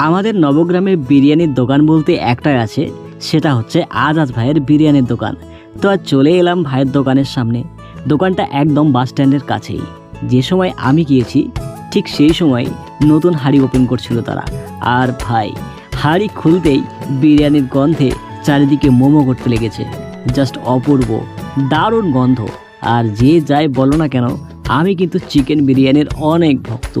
আমাদের নবগ্রামে বিরিয়ানির দোকান বলতে একটাই আছে, সেটা হচ্ছে আজাদ ভাইয়ের বিরিয়ানির দোকান। তো আর চলে এলাম ভাইয়ের দোকানের সামনে। দোকানটা একদম বাস স্ট্যান্ডের কাছেই। যে সময় আমি গিয়েছি, ঠিক সেই সময় নতুন হাড়ি ওপেন করছিল তারা। আর ভাই, হাড়ি খুলতেই বিরিয়ানির গন্ধে চারিদিকে মোমো করতে লেগেছে। জাস্ট অপূর্ব, দারুণ গন্ধ। আর যে যাই বলো না কেন, আমি কিন্তু চিকেন বিরিয়ানির অনেক ভক্ত।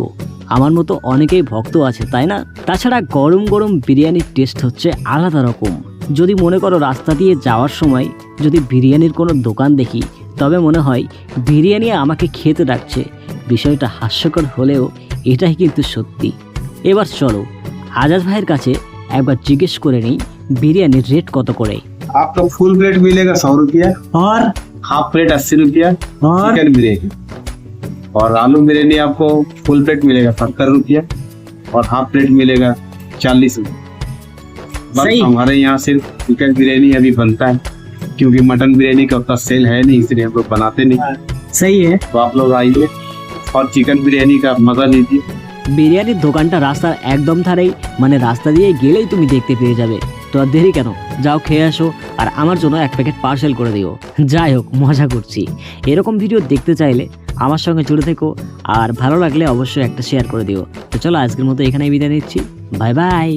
আমার মতো অনেকেই ভক্ত আছে তাই না তাছাড়া গরম গরম বিরিয়ানির টেস্ট হচ্ছে আলাদা রকম যদি মনে করো রাস্তা দিয়ে যাওয়ার সময় যদি বিরিয়ানির কোনো দোকান দেখি তবে মনে হয় বিরিয়ানি আমাকে খেতে ডাকছে বিষয়টা হাস্যকর হলেও এটাই কিন্তু সত্যি এবার চলো আজাদ ভাইয়ের কাছে একবার জিজ্ঞেস করে নিই বিরিয়ানির রেট কত করে आपका फुल प्लेट मिलेगा सौ रुपया और हाफ प्लेट अस्सी रुपया और चिकन बिरयानी और आलू बिरयानी आपको फुल प्लेट मिलेगा सत्तर रुपया और हाफ प्लेट मिलेगा चालीस रुपया बस सही। हमारे यहाँ सिर्फ चिकन बिरयानी अभी बनता है क्योंकि मटन बिरयानी का उतना सेल है नहीं इसलिए हम लोग बनाते नहीं सही है तो आप लोग आइए और चिकन बिरयानी का मजा लीजिए বিরিয়ানির দোকানটা রাস্তার একদম ধারেই মানে রাস্তা দিয়ে গেলেই তুমি দেখতে পেয়ে যাবে তো আর দেরি কেন যাও খেয়ে আসো আর আমার জন্য এক প্যাকেট পার্সেল করে দিও যাই হোক মজা করছি এরকম ভিডিও দেখতে চাইলে আমার সঙ্গে জুড়ে থেকো, আর ভালো লাগলে অবশ্যই একটা শেয়ার করে দিও। তো চলো আজকের মতো এখানেই বিদায় নিচ্ছি। Bye bye